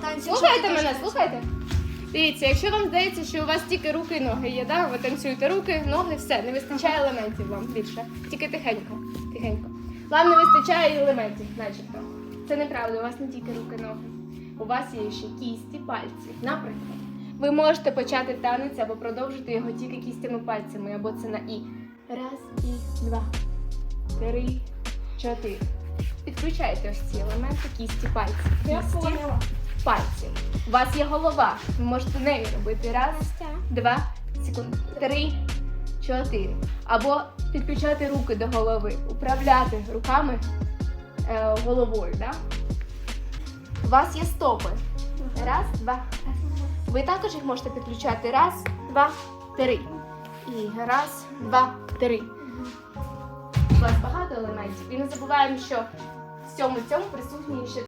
танці. Слухайте мене, слухайте. Дивіться, якщо вам здається, що у вас тільки руки і ноги є, да? ви танцюєте руки, ноги, все, не вистачає елементів вам більше. Тільки тихенько, тихенько. Вам не вистачає елементів, начебто. Це неправда, у вас не тільки руки, ноги. У вас є ще кісті, пальці. Наприклад, ви можете почати танець або продовжити його тільки кістями пальцями, або це на і. Раз, і два, три, чотири. Підключайте ось ці елементи кісті пальці. Я поняла. Пальців. У вас є голова. Ви можете нею робити. Раз, два, секунд, три, чотири. Або підключати руки до голови, управляти руками е, головою. Да? У вас є стопи. Раз, два. раз. Ви також їх можете підключати. Раз, два, три. І раз, два, три. У вас багато елементів. І не забуваємо, що в цьому цьому присутні ще